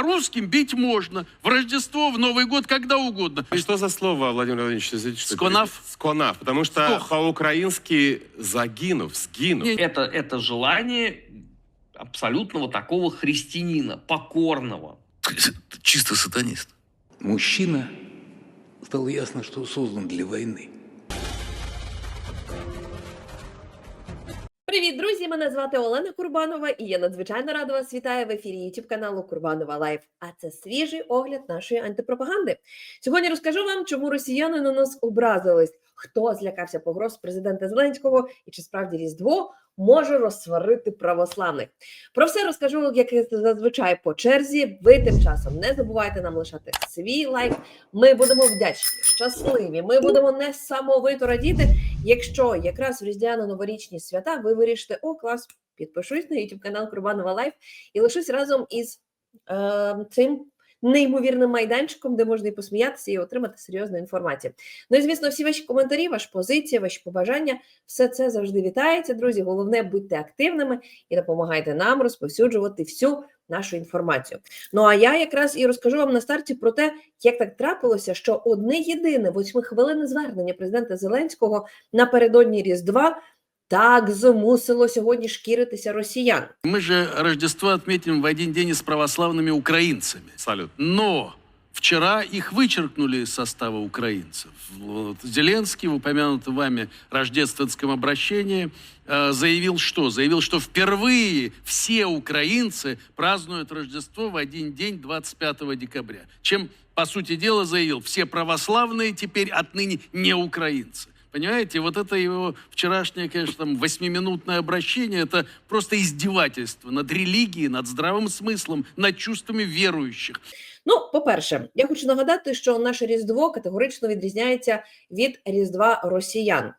По русским бить можно. В Рождество, в Новый год, когда угодно. А что за слово, Владимир Владимирович, извините, что Сконав? Сконав. Потому что Скох. по-украински загинув, сгинув. Это, это желание абсолютного такого христианина, покорного. Чисто сатанист. Мужчина, стало ясно, что создан для войны. Привіт, друзі! Мене звати Олена Курбанова, і я надзвичайно рада вас вітаю в ефірі YouTube каналу Курбанова Лайф. А це свіжий огляд нашої антипропаганди. Сьогодні розкажу вам, чому росіяни на нас образились, хто злякався погроз президента Зеленського і чи справді Різдво може розсварити православних. Про все розкажу, як зазвичай по черзі. Ви тим часом не забувайте нам лишати свій лайк. Ми будемо вдячні, щасливі. Ми будемо несамовито радіти, якщо якраз в різдвяно-новорічні свята ви вирішите, о, клас, підпишусь на YouTube канал Курбанова Лайф і лишусь разом із е, цим неймовірним майданчиком, де можна і посміятися, і отримати серйозну інформацію. Ну і звісно, всі ваші коментарі, ваші позиції, ваші побажання, все це завжди вітається, друзі. Головне, будьте активними і допомагайте нам розповсюджувати всю нашу інформацію. Ну а я якраз і розкажу вам на старті про те, як так трапилося, що одне єдине восьмихвилинне звернення президента Зеленського напередодні Різдва так змусило сьогодні шкіритися росіян. Мы же Рождество отметим в один день и с православными украинцами. Абсолютно. Но вчера их вычеркнули из состава украинцев. Вот Зеленский в упомянутом вами рождественском обращении э, заявил что? Заявил, что впервые все украинцы празднуют Рождество в один день 25 декабря. Чем, по сути дела, заявил, все православные теперь отныне не украинцы. Понимаете, вот это его вчерашнее, конечно, там, восьмиминутное обращение, это просто издевательство над религией, над здравым смыслом, над чувствами верующих. Ну, по-перше, я хочу нагадати, що наше Різдво категорично відрізняється від Різдва росіян.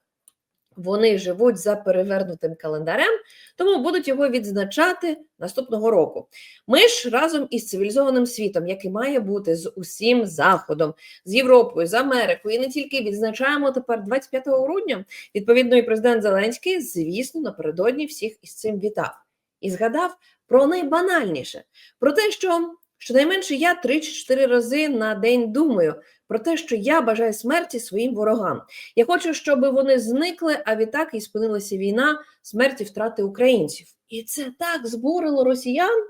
Вони живуть за перевернутим календарем, тому будуть його відзначати наступного року. Ми ж разом із цивілізованим світом, який має бути з усім заходом, з Європою, з Америкою, і не тільки відзначаємо тепер 25 грудня. Відповідно, і президент Зеленський, звісно, напередодні всіх із цим вітав і згадав про найбанальніше, про те, що щонайменше я 3 чи 4 рази на день думаю про те, що я бажаю смерті своїм ворогам. Я хочу, щоб вони зникли, а відтак і спинилася війна, смерті втрати українців. І це так збурило росіян.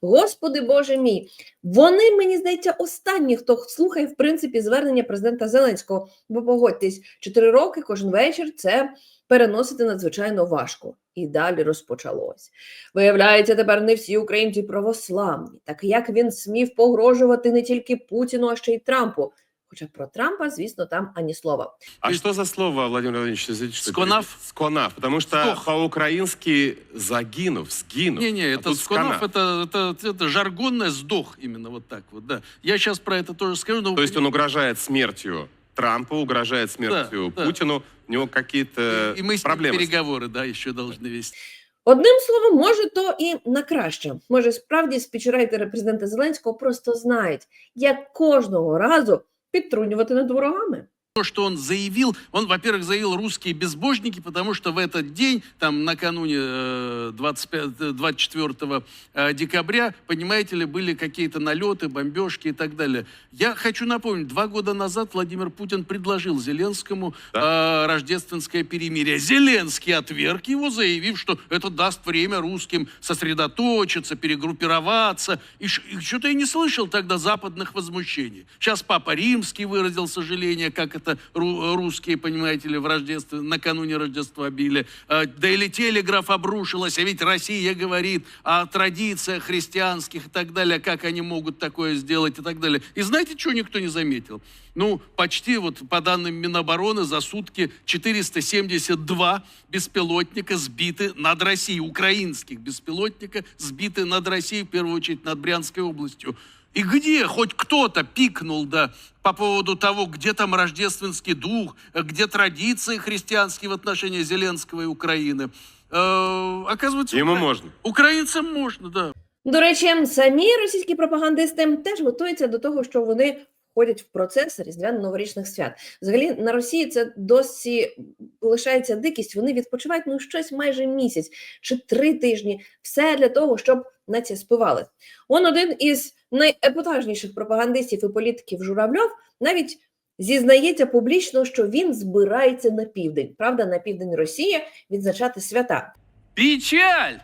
Господи Боже мій, вони, мені здається, останні, хто слухає, в принципі, звернення президента Зеленського. Бо погодьтесь, 4 роки кожен вечір це переносити надзвичайно важко. І далі розпочалось. Виявляється, тепер не всі українці православні. Так як він смів погрожувати не тільки Путіну, а ще й Трампу. Хоча про Трампа, звісно, там ані слова. А И- что за слово, Владимир Владимирович, извините, что Сконав? перебил? Сконав. Потому что Скох. по-украински загинув, сгинув. Не-не, А это тут Сконов, сконав. это, это, это жаргонное сдох именно вот так вот, да. Я сейчас про это тоже скажу. Но То есть он угрожает смертью Трампу, угрожает смертью да. Путину. У него какие-то и, и мы с ним проблемы. переговоры, да, еще должны вести. Одним словом, може, то і на краще. Може, справді спічрайтери президента Зеленського просто знають, як кожного разу підтрунювати над ворогами. То, что он заявил, он, во-первых, заявил русские безбожники, потому что в этот день, там накануне э, 25, э, 24 э, декабря, понимаете ли, были какие-то налеты, бомбежки и так далее. Я хочу напомнить, два года назад Владимир Путин предложил Зеленскому э, рождественское перемирие. Зеленский отверг его, заявив, что это даст время русским сосредоточиться, перегруппироваться. И, и что-то я не слышал тогда западных возмущений. Сейчас Папа Римский выразил сожаление, как это ру- русские, понимаете ли, в Рождестве, накануне Рождества били. Э, Daily Телеграф обрушилась, а ведь Россия говорит о традициях христианских и так далее, как они могут такое сделать и так далее. И знаете, что никто не заметил? Ну, почти вот по данным Минобороны за сутки 472 беспилотника сбиты над Россией, украинских беспилотника сбиты над Россией, в первую очередь над Брянской областью. И где хоть кто-то пикнул, да, по поводу того, где там рождественский дух, э, где традиции христианские в отношении Зеленского и Украины. Э, оказывается, Ему укра- можно. Украинцам можно, да. До речі, самі російські пропагандисти теж готуються до того, що вони входять в процес різдвяно-новорічних свят. Взагалі на Росії це досі лишається дикість. Вони відпочивають ну щось майже місяць чи три тижні. Все для того, щоб нація співали. Он один із найепатажніших пропагандистів і політиків Журавльов навіть зізнається публічно, що він збирається на південь. Правда, на південь Росії відзначати свята. Печаль!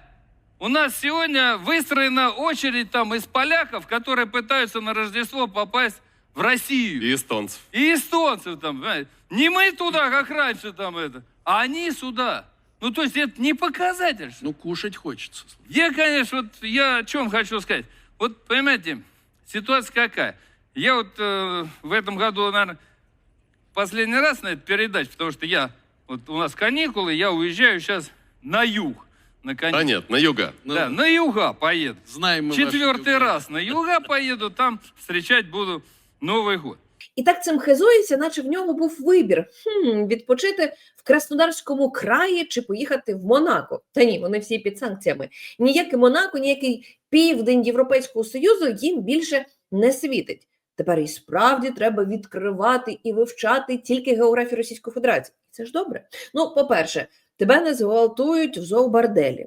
У нас сегодня выстроена очередь там из поляков, которые пытаются на Рождество попасть в Россию. И эстонцев. И эстонцев там, понимаете? Не мы туда, как раньше там это, а они сюда. Ну, то есть это не показатель. что Ну, кушать хочется. Я, конечно, вот я о чем хочу сказать. Вот, понимаете, ситуация какая? Я вот э, в этом году, наверное, последний раз на это передаче, потому что я, вот у нас каникулы, я уезжаю сейчас на юг. На каникулы. А нет, на юга. Ну, Да, на юга поеду. Знаем мы Четвертый раз на юга поеду, там встречать буду Новый год. І так цим хизується, наче в нього був вибір хм, відпочити в Краснодарському краї чи поїхати в Монако. Та ні, вони всі під санкціями. Ніяке Монако, ніякий південь Європейського Союзу їм більше не світить. Тепер і справді треба відкривати і вивчати тільки географію Російської Федерації. Це ж добре. Ну, по-перше, тебе не зґвалтують в зообарделі.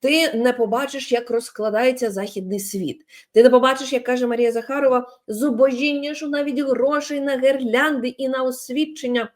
Ти не побачиш, як розкладається західний світ. Ти не побачиш, як каже Марія Захарова, зубожіння, що навіть грошей на гирлянди і на освідчення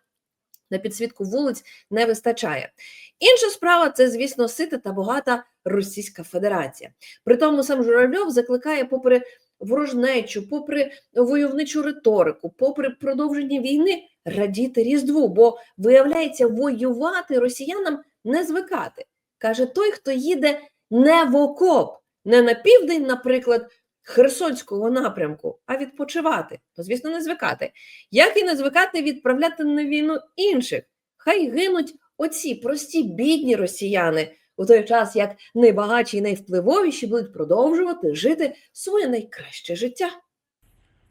на підсвітку вулиць не вистачає. Інша справа це, звісно, сита та багата Російська Федерація. Притому сам Журавльов закликає, попри ворожнечу, попри войовничу риторику, попри продовження війни, радіти Різдву, бо виявляється, воювати росіянам не звикати. Каже той, хто їде не в окоп, не на південь, наприклад, Херсонського напрямку, а відпочивати, то, звісно, не звикати. Як і не звикати відправляти на війну інших? Хай гинуть оці прості бідні росіяни, у той час як найбагатші і найвпливовіші будуть продовжувати жити своє найкраще життя.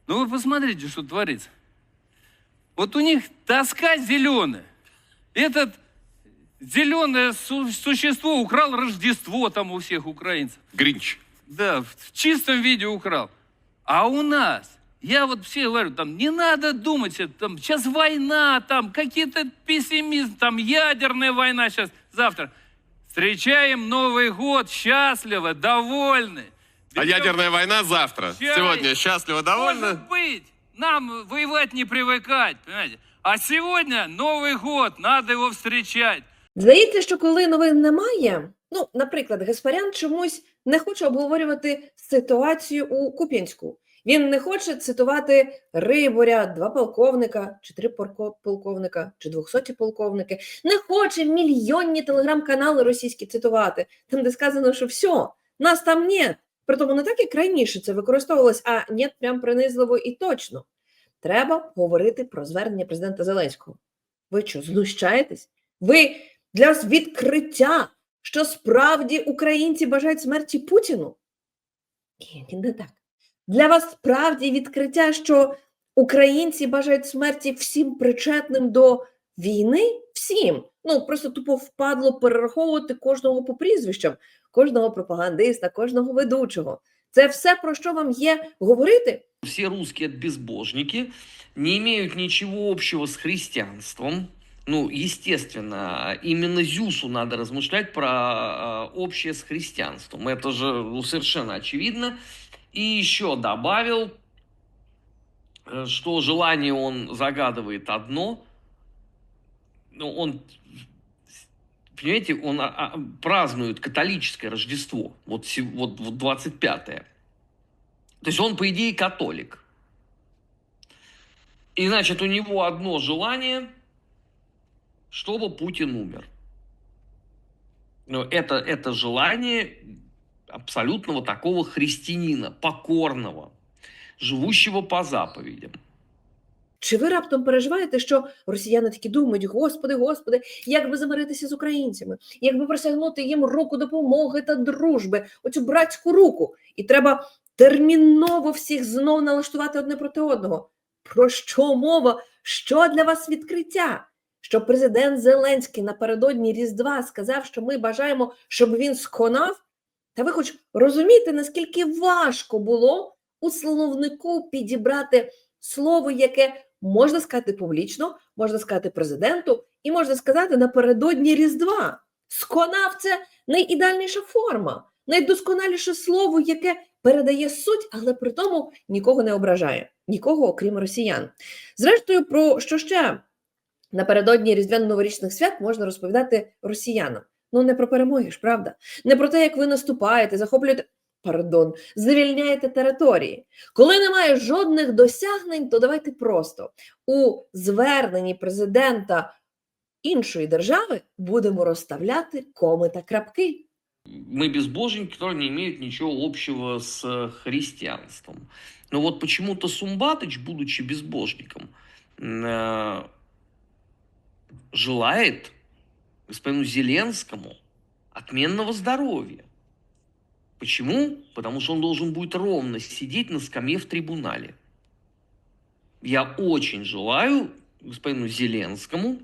Ну вы посмотрите, что творится. Вот у них тоска зеленая. Этот зеленое су- существо украл Рождество там у всех украинцев. Гринч. Да, в чистом виде украл. А у нас, я вот все говорю, там не надо думать, что там сейчас война, там какие-то пессимизм, там ядерная война сейчас, завтра. Встречаем Новый год счастливо, довольны. А Берем- ядерная война завтра. Чай. Сегодня счастливо, довольны? Может быть, нам воевать не привыкать, понимаете? А сегодня Новый год, надо его встречать. Здається, що коли новин немає, ну, наприклад, Гаспарян чомусь не хоче обговорювати ситуацію у Куп'янську. Він не хоче цитувати Риборя, два полковника, чи три полковника, чи двохсоті полковники. Не хоче мільйонні телеграм-канали російські цитувати, там, де сказано, що все, нас там нет. Притому не так, як раніше це використовувалось, а нет прям принизливо і точно. Треба говорити про звернення президента Зеленського. Ви що, знущаєтесь? Ви для вас відкриття, що справді українці бажають смерті Путіну? Ні, не так. Для вас справді відкриття, що українці бажають смерті всім причетним до війни? Всім. Ну, просто тупо впадло перераховувати кожного по прізвищам, кожного пропагандиста, кожного ведучого. Це все, про що вам є говорити? Все русские безбожники не имеют ничего общего с христианством. Ну, естественно, именно Зюсу надо размышлять про э, общее с христианством. Это же ну, совершенно очевидно. И еще добавил, э, что желание он загадывает одно. Ну, он, понимаете, он а, а, празднует католическое Рождество. Вот, вот, вот 25-е. То есть он, по идее, католик. И, значит, у него одно желание, чтобы Путин умер. Но это, это желание абсолютного такого христианина, покорного, живущего по заповедям. Чи ви раптом переживаєте, що росіяни такі думають: Господи, Господи, як би замиритися з українцями, як би просягнути їм руку допомоги та дружби, оцю братську руку, і треба терміново всіх знов налаштувати одне проти одного. Про що мова? Що для вас відкриття? Що президент Зеленський напередодні Різдва сказав, що ми бажаємо, щоб він сконав? Та ви хоч розумієте, наскільки важко було у словнику підібрати слово, яке можна сказати публічно, можна сказати президенту, і можна сказати напередодні Різдва. Сконав це найідеальніша форма, найдосконаліше слово, яке передає суть, але при тому нікого не ображає, нікого, окрім росіян. Зрештою, про що ще напередодні різдвяно-новорічних свят можна розповідати росіянам? Ну не про перемоги ж, правда? Не про те, як ви наступаєте, захоплюєте Пардон, звільняєте території. Коли немає жодних досягнень, то давайте просто у зверненні президента іншої держави будемо розставляти коми та крапки. Мы безбожники, которые не имеют ничего общего с э, христианством. Но вот почему-то Сумбатыч, будучи безбожником, м, э, желает господину Зеленскому отменного здоровья. Почему? Потому что он должен будет ровно сидеть на скамье в трибунале. Я очень желаю господину Зеленскому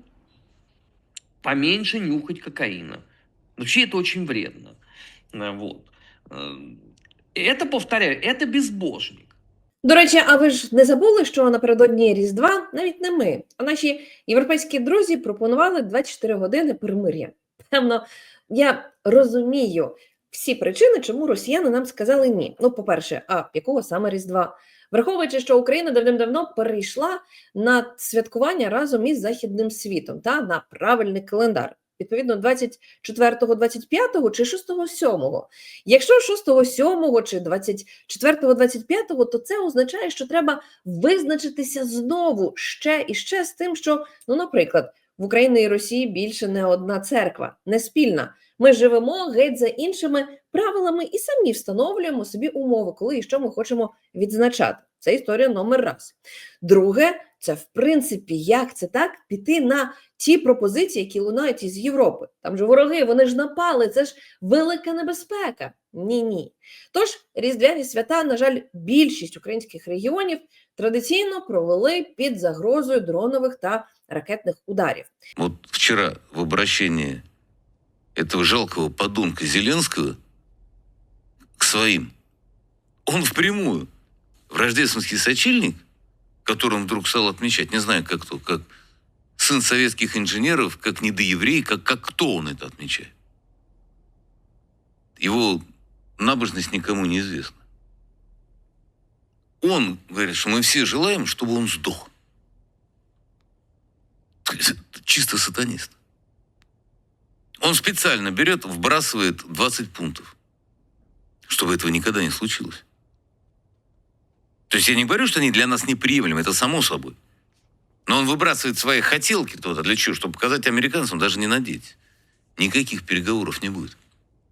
поменьше нюхать кокаина. Вообще это очень вредно. Э, Вот. Э, Это, повторяю, это безбожник. До речі, а ви ж не забули, що напередодні Різдва навіть не ми, а наші європейські друзі пропонували 24 години перемир'я. Певно, я розумію всі причини, чому росіяни нам сказали ні. Ну, по-перше, а якого саме Різдва? Враховуючи, що Україна давним-давно перейшла на святкування разом із західним світом та на правильний календар. Відповідно, 24-го, 25-го чи 6-го, 7-го. Якщо 6-го, 7-го чи 24-го, 25-го, то це означає, що треба визначитися знову ще і ще з тим, що, ну, наприклад, в Україні і Росії більше не одна церква, не спільна. Ми живемо геть за іншими правилами і самі встановлюємо собі умови, коли і що ми хочемо відзначати. Це історія номер раз. Друге, це в принципі, як це так піти на ті пропозиції, які лунають із Європи. Там же вороги, вони ж напали, це ж велика небезпека. Ні, ні. Тож різдвяні свята, на жаль, більшість українських регіонів традиційно провели під загрозою дронових та ракетних ударів. Вот вчера в обращении этого жалкого подонка Зеленского к своим, он впрямую в рождественский сочельник, который он вдруг стал отмечать, не знаю, как то, как сын советских инженеров, как недоеврей, как, как кто он это отмечает. Его набожность никому не известна. Он говорит, что мы все желаем, чтобы он сдох. Чисто сатанист. Он специально берет, вбрасывает 20 пунктов, чтобы этого никогда не случилось. То есть я не говорю, что они для нас неприемлемы, это само собой. Но он выбрасывает свои хотелки туда. Для чего? Чтобы показать американцам, даже не надейтесь. Никаких переговоров не будет.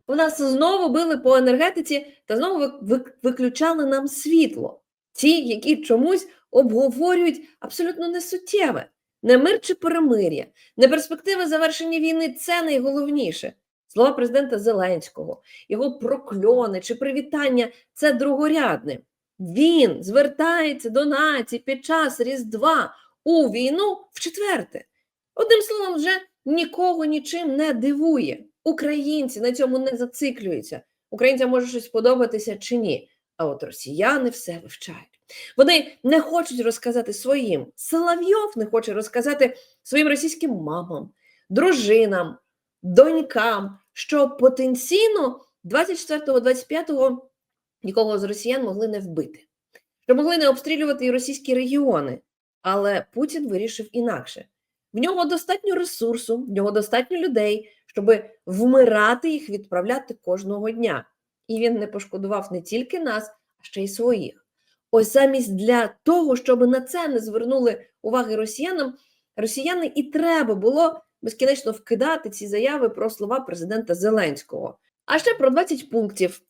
У нас знову били по енергетиці та знову ви- ви- виключали нам світло. Ті, які чомусь обговорюють абсолютно несуттєве. Не мир чи перемир'я, не перспективи завершення війни це найголовніше. Слова президента Зеленського, його прокльони чи привітання це другорядне. Він звертається до нації під час Різдва у війну в четверте. Одним словом, вже нікого нічим не дивує. Українці на цьому не зациклюються. Українцям може щось подобатися чи ні. А от росіяни все вивчають. Вони не хочуть розказати своїм. Соловйов не хоче розказати своїм російським мамам, дружинам, донькам, що потенційно 24-25 нікого з росіян могли не вбити, що могли не обстрілювати і російські регіони. Але Путін вирішив інакше. В нього достатньо ресурсу, в нього достатньо людей, щоб вмирати їх відправляти кожного дня. І він не пошкодував не тільки нас, а ще й своїх. Ось замість для того, щоб на це не звернули уваги росіянам, росіяни і треба було безкінечно вкидати ці заяви про слова президента Зеленського. А ще про 20 пунктів,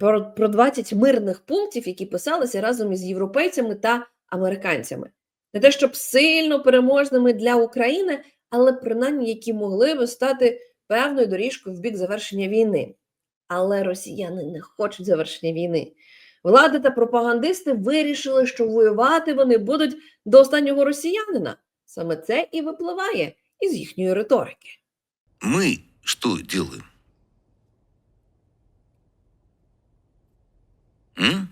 про, про 20 мирних пунктів, які писалися разом із європейцями та американцями. Не те, щоб сильно переможними для України, але принаймні які могли би стати певною доріжкою в бік завершення війни. Але росіяни не хочуть завершення війни. Влада та пропагандисти вирішили, що воювати вони будуть до останнього росіянина. Саме це і випливає із їхньої риторики. Мы что делаем? М?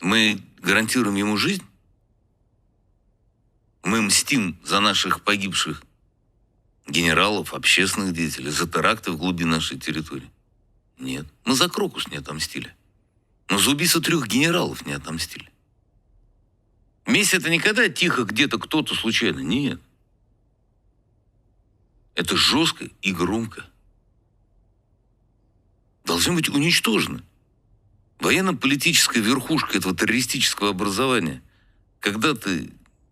Мы Мы гарантируем ему жизнь? Мы мстим за наших погибших генералов, общественных деятелей, за теракты в глубине нашей территории? Нет. Мы за Крокус не отомстили. Но за убийство трех генералов не отомстили. Месть это никогда тихо где-то кто-то случайно. Нет. Это жестко и громко. Должны быть уничтожены. Военно-политическая верхушка этого террористического образования, когда-то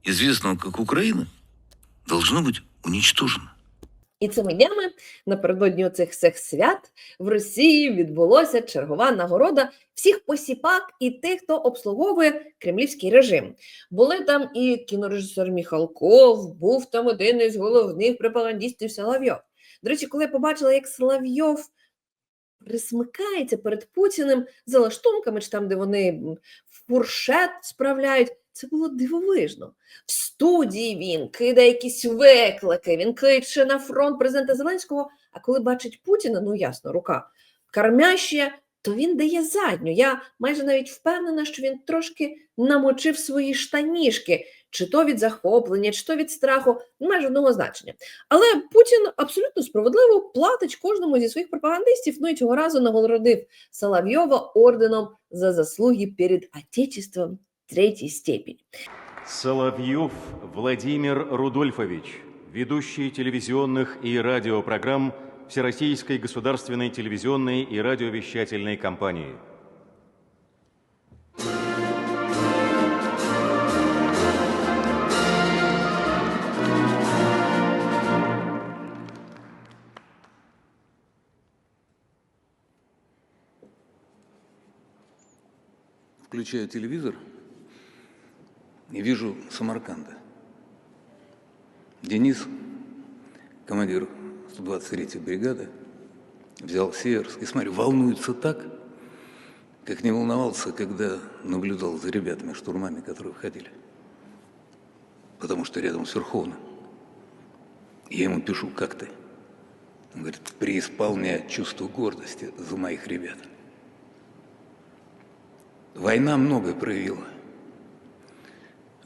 известного как Украина, должно быть уничтожено. І цими днями напередодні цих всіх свят в Росії відбулося чергова нагорода всіх посіпак і тих, хто обслуговує кремлівський режим. Були там і кінорежисер Міхалков, був там один із головних пропагандистів Соловйов. До речі, коли я побачила, як Соловйов присмикається перед Путіним за лаштунками, чи там, де вони фуршет справляють, це було дивовижно. В студії він кидає якісь виклики, він кличе на фронт президента Зеленського. А коли бачить Путіна, ну ясно, рука кармяща, то він дає задню. Я майже навіть впевнена, що він трошки намочив свої штаніжки, чи то від захоплення, чи то від страху, майже одного значення. Але Путін абсолютно справедливо платить кожному зі своїх пропагандистів. Ну і цього разу нагородив Соловйова орденом за заслуги перед Отечеством третьей степени. Соловьев Владимир Рудольфович, ведущий телевизионных и радиопрограмм Всероссийской государственной телевизионной и радиовещательной компании. Включаю телевизор и вижу Самарканда. Денис, командир 123-й бригады, взял Северск и, смотрю, волнуется так, как не волновался, когда наблюдал за ребятами, штурмами, которые входили. Потому что рядом с Верховным. Я ему пишу, как ты? Он говорит, преисполняет чувство гордости за моих ребят. Война многое проявила.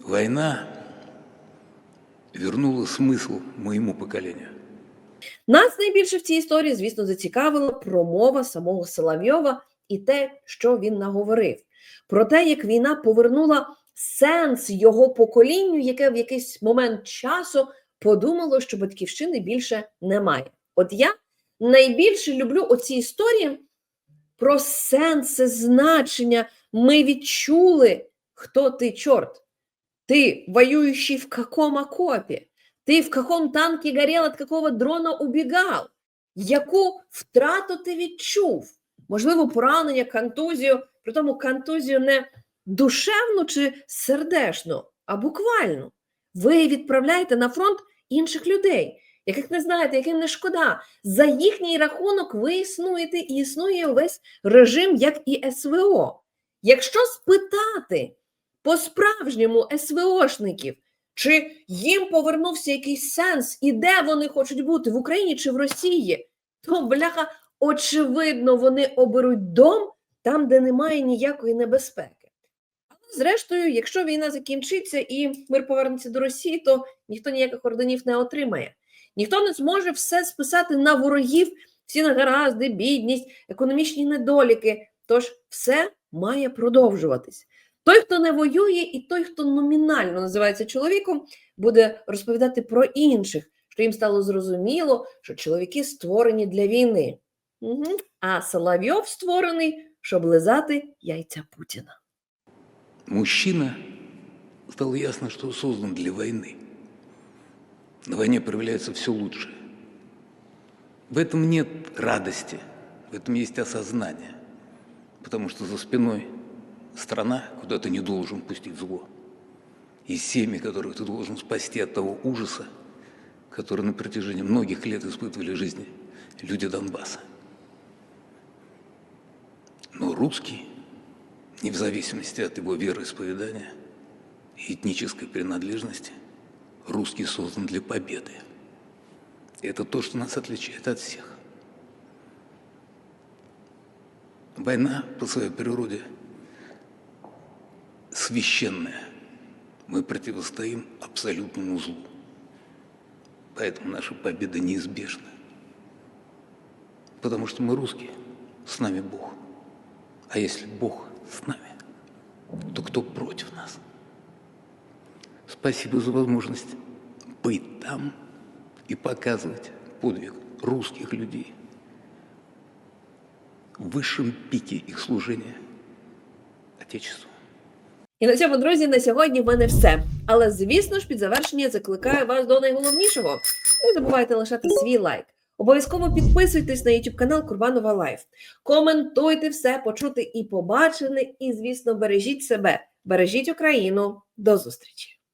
Война вернула смысл моему поколению. Нас найбільше в цій історії, звісно, зацікавила промова самого Соловйова і те, що він наговорив, про те, як війна повернула сенс його поколінню, яке в якийсь момент часу подумало, що батьківщини більше немає. От я найбільше люблю оці історії про сенси, значення. Ми відчули, хто ти, чорт. Ты, воюющий в каком окопе? Ти в каком танке горел, от какого дрона убігав? Яку втрату ти відчув? Можливо, поранення, контузію, при тому контузію не душевну чи сердешну, а буквально. Ви відправляєте на фронт інших людей, яких не знаєте, яким не шкода. За їхній рахунок ви існуєте і існує весь режим, як і СВО. Якщо спитати по-справжньому СВОшників, чи їм повернувся якийсь сенс, і де вони хочуть бути в Україні чи в Росії, то бляха, очевидно, вони оберуть дом там, де немає ніякої небезпеки. Але зрештою, якщо війна закінчиться і мир повернеться до Росії, то ніхто ніяких орденів не отримає. Ніхто не зможе все списати на ворогів, всі негаразди, бідність, економічні недоліки. Тож все має продовжуватись. Той, хто не воює, і той, хто номінально називається чоловіком, буде розповідати про інших, що їм стало зрозуміло, що чоловіки створені для війни. Угу. А Соловйов створений, щоб лизати яйця Путіна. Мужчина, стало ясно, что создан для войны. На войне проявляется все лучшее. В этом нет радости, в этом есть осознание. Потому что за спиной страна, куда ты не должен пустить зло. И семьи, которых ты должен спасти от того ужаса, который на протяжении многих лет испытывали жизни люди Донбасса. Но русский, не в зависимости от его вероисповедания и этнической принадлежности, русский создан для победы. Это то, что нас отличает от всех. Война по своей природе священное. Мы противостоим абсолютному злу. Поэтому наша победа неизбежна. Потому что мы русские, с нами Бог. А если Бог с нами, то кто против нас? Спасибо за возможность быть там и показывать подвиг русских людей в высшем пике их служения Отечеству. І на цьому, друзі, на сьогодні в мене все. Але звісно ж, під завершення закликаю вас до найголовнішого. Не забувайте лишати свій лайк. Обов'язково підписуйтесь на YouTube канал Курбанова Лайф. Коментуйте все, почути і побачене. І, звісно, бережіть себе, бережіть Україну. До зустрічі!